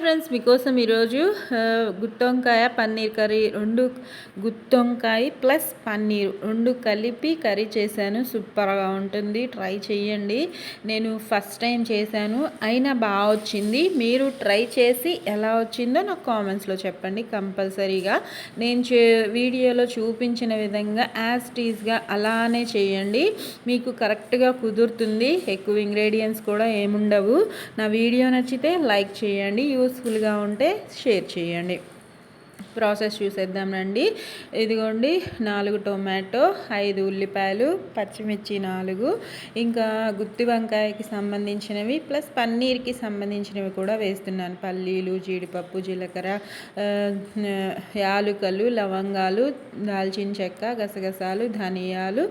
Friends మీకోసం ఈరోజు గుత్తొంకాయ paneer curry రెండు గుత్తొంకాయ ప్లస్ పన్నీర్ రెండు కలిపి కర్రీ చేశాను. సూపర్గా ఉంటుంది. ట్రై చేయండి నేను ఫస్ట్ టైం చేశాను. అయినా బాగా వచ్చింది. మీరు ట్రై చేసి ఎలా వచ్చిందో నాకు కామెంట్స్లో చెప్పండి కంపల్సరీగా. నేను చే వీడియోలో చూపించిన విధంగా యాజ్ టీజ్గా అలానే చేయండి. మీకు కరెక్ట్గా కుదురుతుంది. ఎక్కువ ఇంగ్రీడియంట్స్ కూడా ఏముండవు. నా వీడియో నచ్చితే లైక్ చేయండి. యూస్ యూస్ఫుల్గా ఉంటే షేర్ చేయండి. ప్రాసెస్ చూసేద్దాం రండి. ఇదిగోండి నాలుగు టొమాటో ఐదు ఉల్లిపాయలు పచ్చిమిర్చి నాలుగు. ఇంకా గుత్తి వంకాయకి సంబంధించినవి ప్లస్ పన్నీర్కి సంబంధించినవి కూడా వేస్తున్నాను. పల్లీలు జీడిపప్పు జీలకర్ర యాలుకలు లవంగాలు దాల్చిన చెక్క గసగసాలు ధనియాలు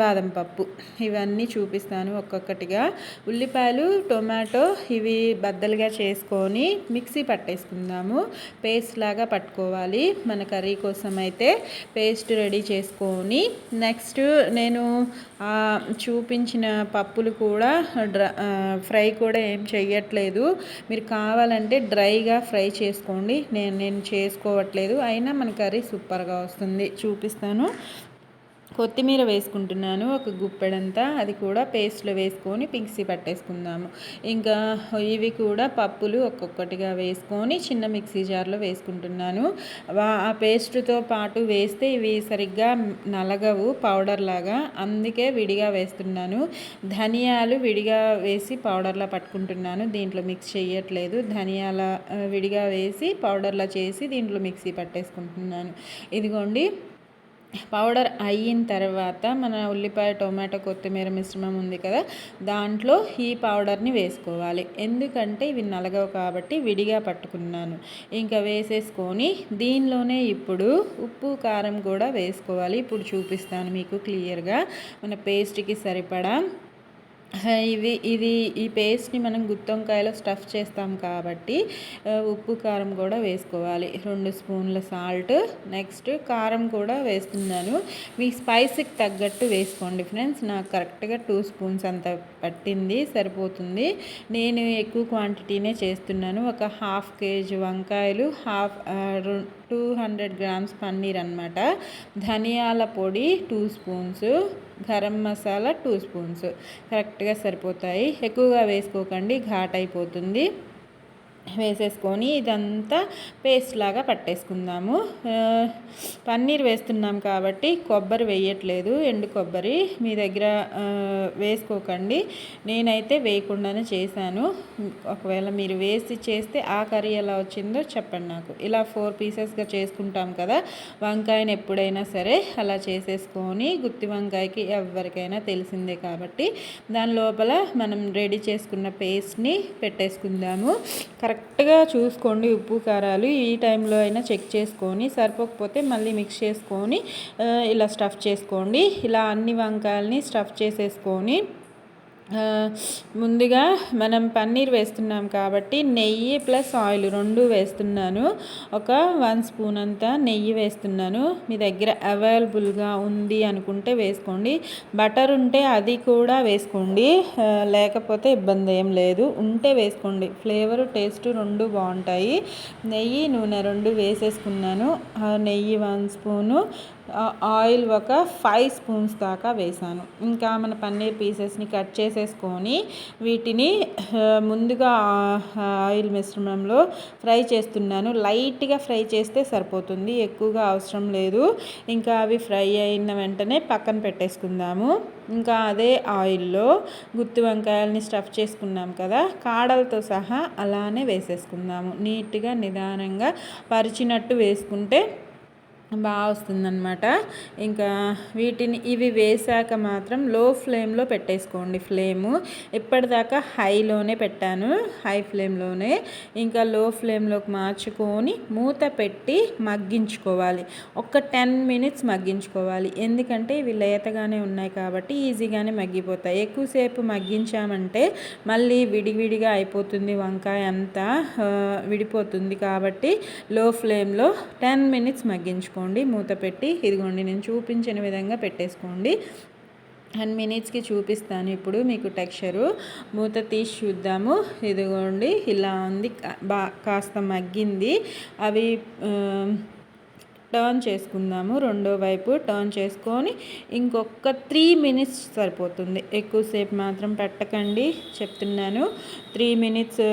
బాదం పప్పు. ఇవన్నీ చూపిస్తాను ఒక్కొక్కటిగా. ఉల్లిపాయలు టొమాటో ఇవి బద్దలుగా చేసుకొని మిక్సీ పట్టేసుకుందాము. పేస్ట్ లాగా పట్టు పట్టుకోవాలి మన కర్రీ కోసం అయితే పేస్ట్ రెడీ చేసుకొని నెక్స్ట్ నేను చూపించిన పప్పులు కూడా ఫ్రై కూడా ఏం చెయ్యట్లేదు. మీరు కావాలంటే డ్రైగా ఫ్రై చేసుకోండి. నేను నేను చేసుకోవట్లేదు. అయినా మన కర్రీ సూపర్గా వస్తుంది. చూపిస్తాను. కొత్తిమీర వేసుకుంటున్నాను ఒక గుప్పెడంతా అది కూడా పేస్ట్లో వేసుకొని మిక్సీ పట్టేసుకుందాము. ఇంకా ఇవి కూడా పప్పులు ఒక్కొక్కటిగా వేసుకొని చిన్న మిక్సీ జార్లో వేసుకుంటున్నాను. ఆ పేస్ట్తో పాటు వేస్తే ఇవి సరిగ్గా నలగవు పౌడర్ లాగా. అందుకే విడిగా వేస్తున్నాను. ధనియాలు విడిగా వేసి పౌడర్లా పట్టుకుంటున్నాను. దీంట్లో మిక్స్ చేయట్లేదు. ధనియాల విడిగా వేసి పౌడర్లా చేసి దీంట్లో మిక్సీ పట్టేసుకుంటున్నాను. ఇదిగోండి. పౌడర్ అయిన తర్వాత మన ఉల్లిపాయ టొమాటో కొత్తిమీర మిశ్రమం ఉంది కదా దాంట్లో ఈ పౌడర్ని వేసుకోవాలి. ఎందుకంటే ఇవి నలగవు కాబట్టి విడిగా పట్టుకున్నాను. ఇంకా వేసేసుకొని దీనిలోనే ఇప్పుడు ఉప్పు కారం కూడా వేసుకోవాలి. ఇప్పుడు చూపిస్తాను మీకు క్లియర్గా. మన పేస్ట్కి సరిపడా ఇవి ఇది ఈ పేస్ట్ని మనం గుత్తొంకాయలో స్టఫ్ చేస్తాం కాబట్టి ఉప్పు కారం కూడా వేసుకోవాలి. రెండు స్పూన్ల సాల్ట్ నెక్స్ట్ కారం కూడా వేస్తున్నాను. మీ స్పైసీకి తగ్గట్టు వేసుకోండి ఫ్రెండ్స్. నాకు కరెక్ట్గా టూ స్పూన్స్ అంత పట్టింది సరిపోతుంది. నేను ఎక్కువ క్వాంటిటీనే చేస్తున్నాను. ఒక హాఫ్ కేజీ వంకాయలు half two hundred grams paneer అనమాట ధనియాల పొడి two spoons garam masala two spoons. కరెక్ట్గా సరిపోతాయి. ఎక్కువగా వేసుకోకండి ఘాట్ అయిపోతుంది వేసేసుకొని ఇదంతా పేస్ట్ లాగా పట్టేసుకుందాము. పన్నీర్ వేస్తున్నాం కాబట్టి కొబ్బరి వేయట్లేదు ఎండు కొబ్బరి మీ దగ్గర వేసుకోకండి. నేనైతే వేయకుండానే చేశాను. ఒకవేళ మీరు వేసి చేస్తే ఆ కర్రీ ఎలా వచ్చిందో చెప్పండి నాకు. ఇలా ఫోర్ పీసెస్గా చేసుకుంటాం కదా వంకాయని ఎప్పుడైనా సరే అలా చేసేసుకొని గుత్తి వంకాయకి ఎవరికైనా తెలిసిందే కాబట్టి దాని లోపల మనం రెడీ చేసుకున్న పేస్ట్ని పెట్టేసుకుందాము. కరెక్ట్ కరెక్ట్గా చూసుకోండి ఉప్పు కారాలు. ఈ టైంలో అయినా చెక్ చేసుకొని సరిపోకపోతే మళ్ళీ మిక్స్ చేసుకొని ఇలా స్టఫ్ చేసుకోండి. ఇలా అన్ని వంకాయలని స్టఫ్ చేసేసుకొని ముందుగా మనం పన్నీర్ వేస్తున్నాం కాబట్టి నెయ్యి ప్లస్ ఆయిల్ రెండు వేస్తున్నాను. ఒక వన్ స్పూన్ అంతా నెయ్యి వేస్తున్నాను. మీ దగ్గర అవైలబుల్గా ఉంది అనుకుంటే వేసుకోండి. బటర్ ఉంటే అది కూడా వేసుకోండి. లేకపోతే ఇబ్బంది ఏం లేదు. ఉంటే వేసుకోండి. ఫ్లేవర్ టేస్ట్ రెండు బాగుంటాయి. నెయ్యి నూనె రెండు వేసేసుకున్నాను. నెయ్యి వన్ స్పూను. ఆయిల్ ఒక ఫైవ్ స్పూన్స్ దాకా వేసాను. ఇంకా మన పన్నీర్ పీసెస్ని కట్ చేసేసుకొని వీటిని ముందుగా ఆయిల్ మిశ్రమంలో ఫ్రై చేస్తున్నాను. లైట్గా ఫ్రై చేస్తే సరిపోతుంది ఎక్కువగా అవసరం లేదు. ఇంకా అవి ఫ్రై అయిన వెంటనే పక్కన పెట్టేసుకుందాము. ఇంకా అదే ఆయిల్లో గుత్తి వంకాయలని స్టఫ్ చేసుకున్నాం కదా కాడలతో సహా అలానే వేసేసుకుందాము. నీట్గా నిదానంగా పరిచినట్టు వేసుకుంటే బాగా వస్తుందన్నమాట. ఇంకా వీటిని ఇవి వేసాక మాత్రం లో ఫ్లేమ్లో పెట్టేసుకోండి ఫ్లేము. ఇప్పటిదాకా హైలోనే పెట్టాను హై ఫ్లేమ్లోనే. ఇంకా లో ఫ్లేమ్లోకి మార్చుకొని మూత పెట్టి మగ్గించుకోవాలి. ఒక టెన్ మినిట్స్ మగ్గించుకోవాలి. ఎందుకంటే ఇవి లేతగానే ఉన్నాయి కాబట్టి ఈజీగానే మగ్గిపోతాయి. ఎక్కువసేపు మగ్గించామంటే మళ్ళీ విడివిడిగా అయిపోతుంది వంకాయ అంతా విడిపోతుంది కాబట్టి లో ఫ్లేమ్లో టెన్ మినిట్స్ మగ్గించుకోవాలి. పెట్టేసుకోండి మూత పెట్టి ఇదిగోండి నేను చూపించిన విధంగా పెట్టేసుకోండి. టెన్ మినిట్స్కి చూపిస్తాను ఇప్పుడు మీకు టెక్స్చరు. మూత తీసి చూద్దాము. ఇదిగోండి ఇలా ఉంది. బా కాస్త మగ్గింది. అవి టర్న్ చేసుకుందాము. రెండో వైపు టర్న్ చేసుకొని ఇంకొక త్రీ మినిట్స్ సరిపోతుంది. ఎక్కువసేపు మాత్రం పెట్టకండి. చెప్తున్నాను. త్రీ మినిట్స్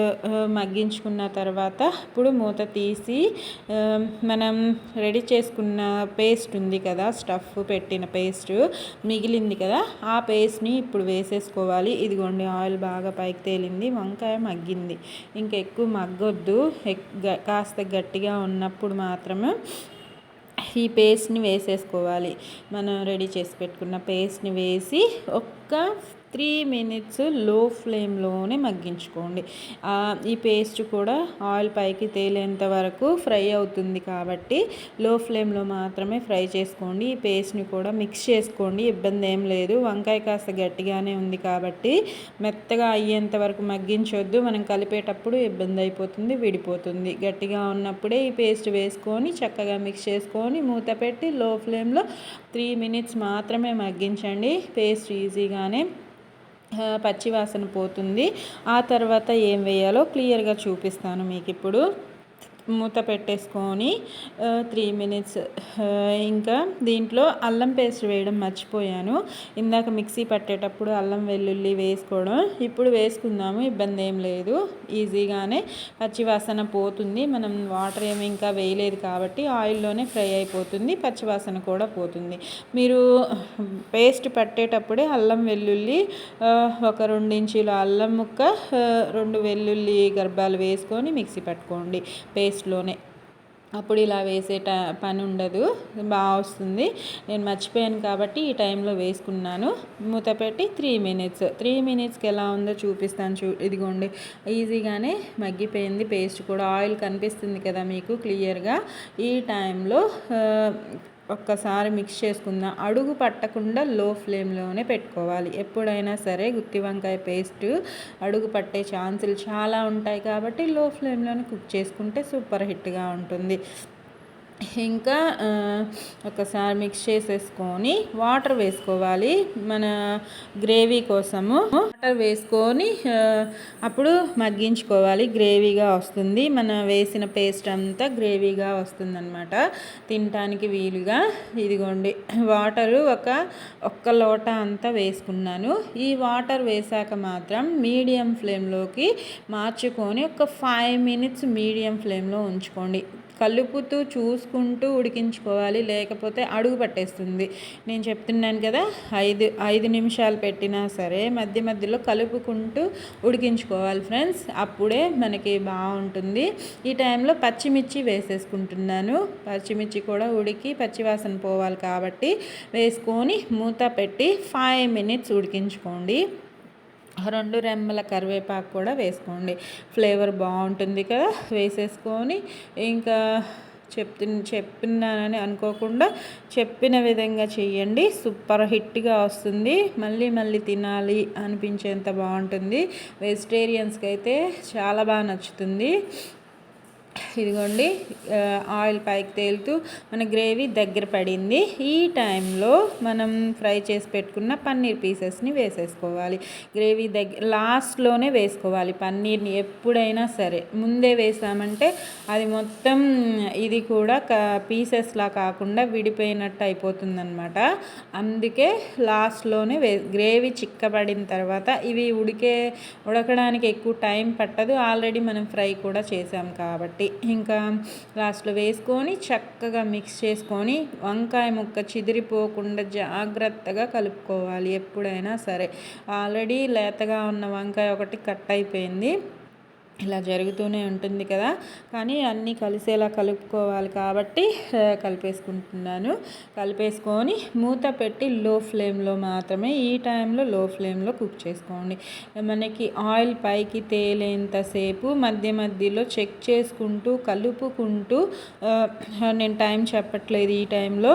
మగ్గించుకున్న తర్వాత ఇప్పుడు మూత తీసి మనం రెడీ చేసుకున్న పేస్ట్ ఉంది కదా స్టఫ్ పెట్టిన పేస్ట్ మిగిలింది కదా ఆ పేస్ట్ని ఇప్పుడు వేసేసుకోవాలి. ఇదిగోండి ఆయిల్ బాగా పైకి తేలింది వంకాయ మగ్గింది. ఇంకా ఎక్కువ మగ్గొద్దు కాస్త గట్టిగా ఉన్నప్పుడు మాత్రమే ఈ పేస్ట్ని వేసేసుకోవాలి. మనం రెడీ చేసి పెట్టుకున్న పేస్ట్ని వేసి ఒక్క త్రీ మినిట్స్లో ఫ్లేమ్లోనే మగ్గించుకోండి. ఈ పేస్ట్ కూడా ఆయిల్ పైకి తేలేంత వరకు ఫ్రై అవుతుంది కాబట్టి లో ఫ్లేమ్లో మాత్రమే ఫ్రై చేసుకోండి. ఈ పేస్ట్ని కూడా మిక్స్ చేసుకోండి. ఇబ్బంది ఏం లేదు. వంకాయ కాస్త గట్టిగానే ఉంది కాబట్టి మెత్తగా అయ్యేంత వరకు మగ్గించొద్దు. మనం కలిపేటప్పుడు ఇబ్బంది అయిపోతుంది విడిపోతుంది. గట్టిగా ఉన్నప్పుడే ఈ పేస్ట్ వేసుకొని చక్కగా మిక్స్ చేసుకొని మూత పెట్టి లో ఫ్లేమ్లో త్రీ మినిట్స్ మాత్రమే మగ్గించండి. పేస్ట్ ఈజీగానే పచ్చివాసన పోతుంది. ఆ తర్వాత ఏం వేయాలో క్లియర్గా చూపిస్తాను మీకు ఇప్పుడు మూత పెట్టేసుకొని త్రీ మినిట్స్ ఇంకా దీంట్లో అల్లం పేస్ట్ వేయడం మర్చిపోయాను. ఇందాక మిక్సీ పట్టేటప్పుడు అల్లం వెల్లుల్లి వేసుకోవడం ఇప్పుడు వేసుకుందాము ఇబ్బంది ఏం లేదు. ఈజీగానే పచ్చివాసన పోతుంది. మనం వాటర్ ఏమి ఇంకా వేయలేదు కాబట్టి ఆయిల్లోనే ఫ్రై అయిపోతుంది పచ్చివాసన కూడా పోతుంది. మీరు పేస్ట్ పట్టేటప్పుడే అల్లం వెల్లుల్లి ఒక రెండు ఇంచుల అల్లం ముక్క రెండు వెల్లుల్లి గర్భాలు వేసుకొని మిక్సీ పట్టుకోండి. పేస్ట్ పేస్ట్లోనే అప్పుడు ఇలా వేసే ట పని ఉండదు బాగా వస్తుంది. నేను మర్చిపోయాను కాబట్టి ఈ టైంలో వేసుకున్నాను. మూత పెట్టి త్రీ మినిట్స్. త్రీ మినిట్స్కి ఎలా ఉందో చూపిస్తాను చూ ఇదిగోండి. ఈజీగానే మగ్గిపోయింది. పేస్ట్ కూడా ఆయిల్ కనిపిస్తుంది కదా మీకు క్లియర్గా. ఈ టైంలో ఒక్కసారి మిక్స్ చేసుకుందాం అడుగు పట్టకుండా లో ఫ్లేమ్లోనే పెట్టుకోవాలి. ఎప్పుడైనా సరే గుత్తి వంకాయ పేస్ట్ అడుగు పట్టే ఛాన్సులు చాలా ఉంటాయి కాబట్టి లో ఫ్లేమ్లోనే కుక్ చేసుకుంటే సూపర్ హిట్గా ఉంటుంది. ఇంకా ఒకసారి మిక్స్ చేసేసుకొని వాటర్ వేసుకోవాలి. మన గ్రేవీ కోసము వాటర్ వేసుకొని అప్పుడు మగ్గించుకోవాలి. గ్రేవీగా వస్తుంది. మన వేసిన పేస్ట్ అంతా గ్రేవీగా వస్తుందన్నమాట. తినటానికి వీలుగా. ఇదిగోండి వాటరు ఒక ఒక్క లోట అంతా వేసుకున్నాను. ఈ వాటర్ వేసాక మాత్రం మీడియం ఫ్లేమ్లోకి మార్చుకొని ఒక ఫైవ్ మినిట్స్ మీడియం ఫ్లేమ్లో ఉంచుకోండి. కలుపుతూ చూసుకుంటూ ఉడికించుకోవాలి. లేకపోతే అడుగు పట్టేస్తుంది. నేను చెప్తున్నాను కదా ఐదు ఐదు నిమిషాలు పెట్టినా సరే మధ్య మధ్యలో కలుపుకుంటూ ఉడికించుకోవాలి ఫ్రెండ్స్. అప్పుడే మనకి బాగుంటుంది. ఈ టైంలో పచ్చిమిర్చి వేసేసుకుంటున్నాను. పచ్చిమిర్చి కూడా ఉడికి పచ్చివాసన పోవాలి కాబట్టి వేసుకొని మూత పెట్టి ఫైవ్ మినిట్స్ ఉడికించుకోండి. రెండు రెమ్మల కరివేపాకు కూడా వేసుకోండి. ఫ్లేవర్ బాగుంటుంది కదా వేసేసుకొని ఇంకా చెప్తు చెప్పినానని అనుకోకుండా చెప్పిన విధంగా చేయండి సూపర్ హిట్గా వస్తుంది. మళ్ళీ మళ్ళీ తినాలి అనిపించేంత బాగుంటుంది. వెజిటేరియన్స్కి అయితే చాలా బాగా నచ్చుతుంది. ఇదిగోండి ఆయిల్ పైకి తేలుతూ మన గ్రేవీ దగ్గర పడింది. ఈ టైంలో మనం ఫ్రై చేసి పెట్టుకున్న పన్నీర్ పీసెస్ని వేసేసుకోవాలి. గ్రేవీ దగ్గర లాస్ట్లోనే వేసుకోవాలి పన్నీర్ని ఎప్పుడైనా సరే. ముందే వేసామంటే అది మొత్తం ఇది కూడా పీసెస్లా కాకుండా విడిపోయినట్టు అయిపోతుందనమాట అందుకే లాస్ట్లోనే వే గ్రేవీ చిక్కబడిన తర్వాత ఇవి ఉడికే ఉడకడానికి ఎక్కువ టైం పట్టదు. ఆల్రెడీ మనం ఫ్రై కూడా చేసాం కాబట్టి. ఇంకా లాస్ట్లో వేసుకొని చక్కగా మిక్స్ చేసుకొని వంకాయ ముక్క చిదిరిపోకుండా జాగ్రత్తగా కలుపుకోవాలి ఎప్పుడైనా సరే. ఆల్రెడీ లేతగా ఉన్న వంకాయ ఒకటి కట్ అయిపోయింది. ఇలా జరుగుతూనే ఉంటుంది కదా. కానీ అన్నీ కలిసేలా కలుపుకోవాలి కాబట్టి కలిపేసుకుంటున్నాను. కలిపేసుకొని మూత పెట్టి లో ఫ్లేమ్లో మాత్రమే ఈ టైంలో లో ఫ్లేమ్లో కుక్ చేసుకోండి. మనకి ఆయిల్ పైకి తేలేంతసేపు మధ్య మధ్యలో చెక్ చేసుకుంటూ కలుపుకుంటూ నేను టైం చెప్పట్లేదు ఈ టైంలో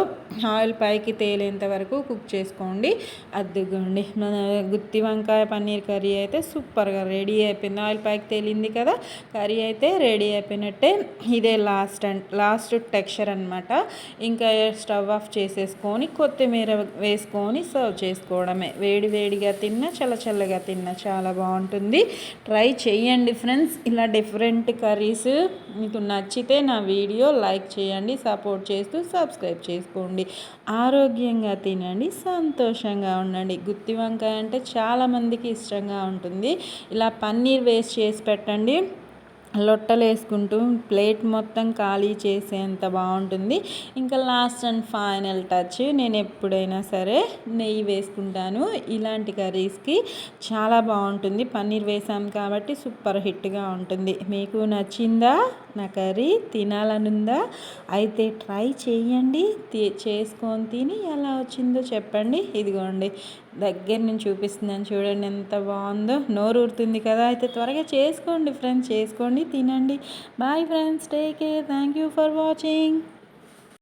ఆయిల్ పైకి తేలేంత వరకు కుక్ చేసుకోండి. అద్దుకోండి. మన గుత్తి వంకాయ పన్నీర్ కర్రీ అయితే సూపర్గా రెడీ అయిపోయింది. ఆయిల్ పైకి తేలింది అయిపోయింది కదా? కర్రీ అయితే రెడీ అయిపోయినట్టే. ఇదే లాస్ట్ అండ్ లాస్ట్ టెక్స్చర్ అనమాట ఇంకా స్టవ్ ఆఫ్ చేసేసుకొని కొత్తిమీర వేసుకొని సర్వ్ చేసుకోవడమే. వేడి వేడిగా తిన్నా చల్ల చల్లగా తిన్నా చాలా బాగుంటుంది. ట్రై చేయండి ఫ్రెండ్స్. ఇలా డిఫరెంట్ కర్రీస్ మీకు నచ్చితే నా వీడియో లైక్ చేయండి సపోర్ట్ చేస్తూ సబ్స్క్రైబ్ చేసుకోండి. ఆరోగ్యంగా తినండి సంతోషంగా ఉండండి. గుత్తి వంకాయ అంటే చాలామందికి ఇష్టంగా ఉంటుంది. ఇలా పన్నీర్ వేస్ట్ చేసి పెట్టండి. లొట్టలు వేసుకుంటూ ప్లేట్ మొత్తం ఖాళీ చేసేంత బాగుంటుంది. ఇంకా లాస్ట్ అండ్ ఫైనల్ టచ్ నేను ఎప్పుడైనా సరే నెయ్యి వేసుకుంటాను. ఇలాంటి కర్రీస్కి చాలా బాగుంటుంది. పన్నీర్ వేసాం కాబట్టి సూపర్ హిట్గా ఉంటుంది. మీకు నచ్చిందా? నా కర్రీ తినాలనుందా? అయితే ట్రై చేయండి. చేసుకొని తిని ఎలా వచ్చిందో చెప్పండి. ఇదిగోండి. దగ్గర నుంచి చూపిస్తున్నాను చూడండి ఎంత బాగుందో. నోరు ఊరుతుంది కదా. అయితే త్వరగా చేసుకోండి ఫ్రెండ్స్ చేసుకోండి తినండి. Bye friends take care thank you for watching